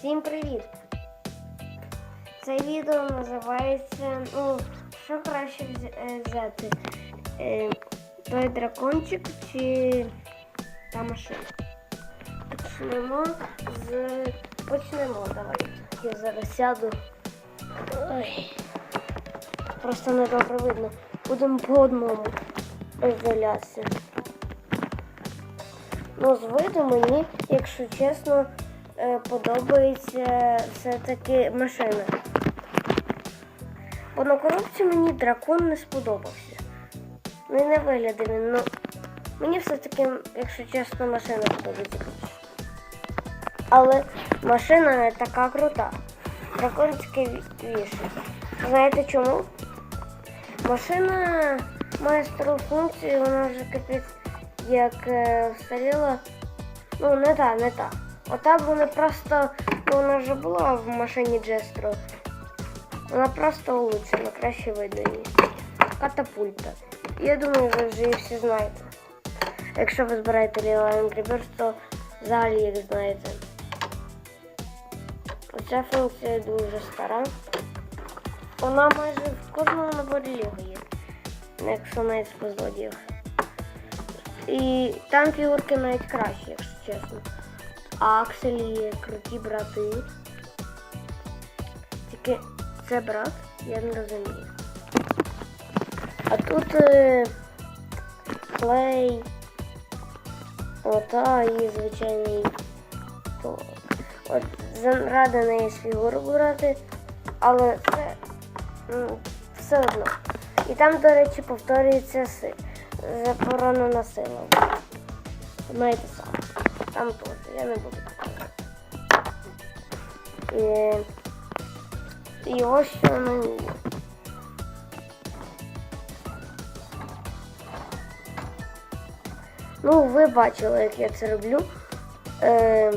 Всім привіт! Це відео називається Ну, що краще е, взяти? Е, той дракончик чи та машина? Почнемо з. Почнемо, давай. Я зараз сяду. Ой. Просто недобре видно. Будемо по одному розділятися. Ну, з виду мені, якщо чесно, подобається все-таки машина. Бо на коробці мені дракон не сподобався. Ну і не вигляди він. Ну, мені все-таки, якщо чесно, машина подобається. Але машина не така крута. Дракон цікавіший. Знаєте чому? Машина має стару функцію, вона вже капець як е, встаріла. Ну, не та, не та. Ота вона просто, вона вже була в машині Джестро. Вона просто улучшена, краще видно її. Катапульта. Я думаю, ви вже її всі знаєте. Якщо ви збираєте Lila Angry Birds, то взагалі їх знаєте. Оця функція дуже стара. Вона майже в кожному наборі Лего є. Якщо навіть по злодіях. І там фігурки навіть кращі, якщо чесно. Акселі круті брати. Тільки це брат, я не розумію. А тут е, клей. Ота і звичайний то. От заради неї з фігурок брати, але це м, все одно. І там, до речі, повторюється си. Заборонена сила. Знаєте саме. Там теж, я не буду показувати. І, і ось що на ній. Ну, ви бачили, як я це роблю. Е,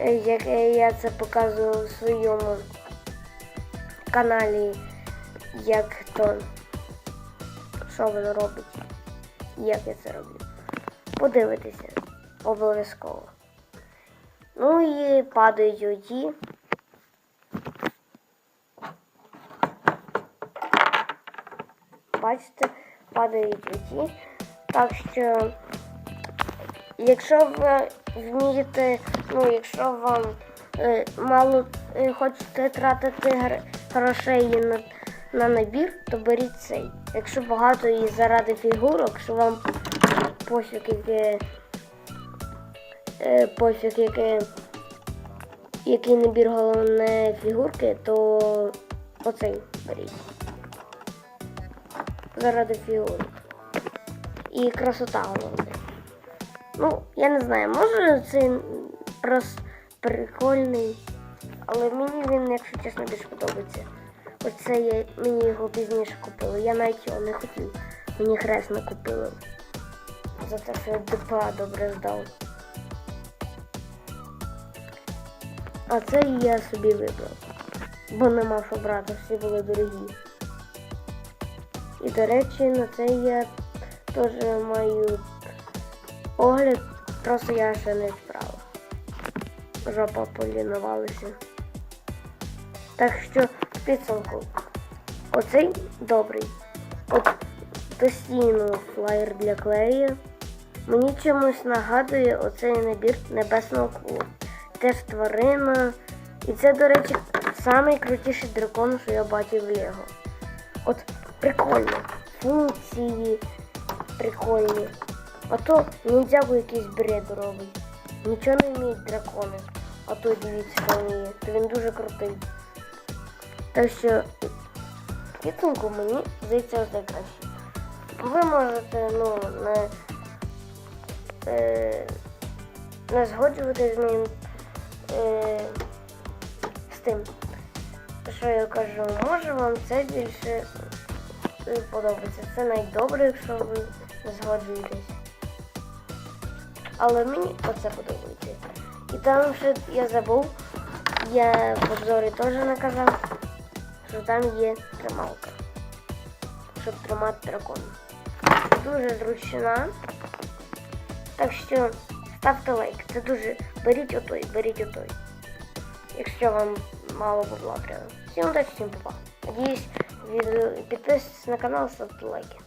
е, як я це показував у своєму каналі, як то що воно робить, як я це роблю. Подивитися обов'язково. Ну і падають оті. Бачите, падають оті. Так що, якщо ви вмієте, ну, якщо вам е, мало е, хочете тратити гр- грошей на, на набір, то беріть цей. Якщо багато і заради фігурок, що вам пофіг яке, пофіг яке, який набір головне фігурки, то оцей беріть. Заради фігурок. І красота головне. Ну, я не знаю, може цей просто прикольний, але мені він, якщо чесно, більш подобається. Оце я мені його пізніше купила. Я навіть його не хотів. Мені хресно купили. За те, що я ДПА добре здав. А це я собі вибрав. Бо нема що брати, всі були дорогі. І до речі, на це я теж маю огляд, просто я ще не справив. Жопа полінувалася. Так що в підсумку. Оцей добрий. От постійно флаєр для клею. Мені чомусь нагадує оцей набір небесного клубу. Теж тварина. І це, до речі, найкрутіший дракон, що я бачив в Лего. От прикольно. Функції прикольні. А то ніндзягу якийсь бред робить. Нічого не вміють дракони. А то дивіться, що вміє. То він дуже крутий. Так що підсумку мені здається ось найкраще. Ви можете ну, не, не згоджуватись з моїм е, з тим, що я кажу, може вам це більше подобається. Це найдобре, якщо ви не згоджуєтесь. Але мені оце подобається. І там ще я забув, я в обзорі теж наказав, що там є трималка, щоб тримати дракона. Дуже зручна. Так що ставте лайк. Це дуже. Беріть отой, беріть отой. Якщо вам мало бабла треба. Всім удачі, всім па. Надіюсь, відео... підписуйтесь на канал, ставте лайки.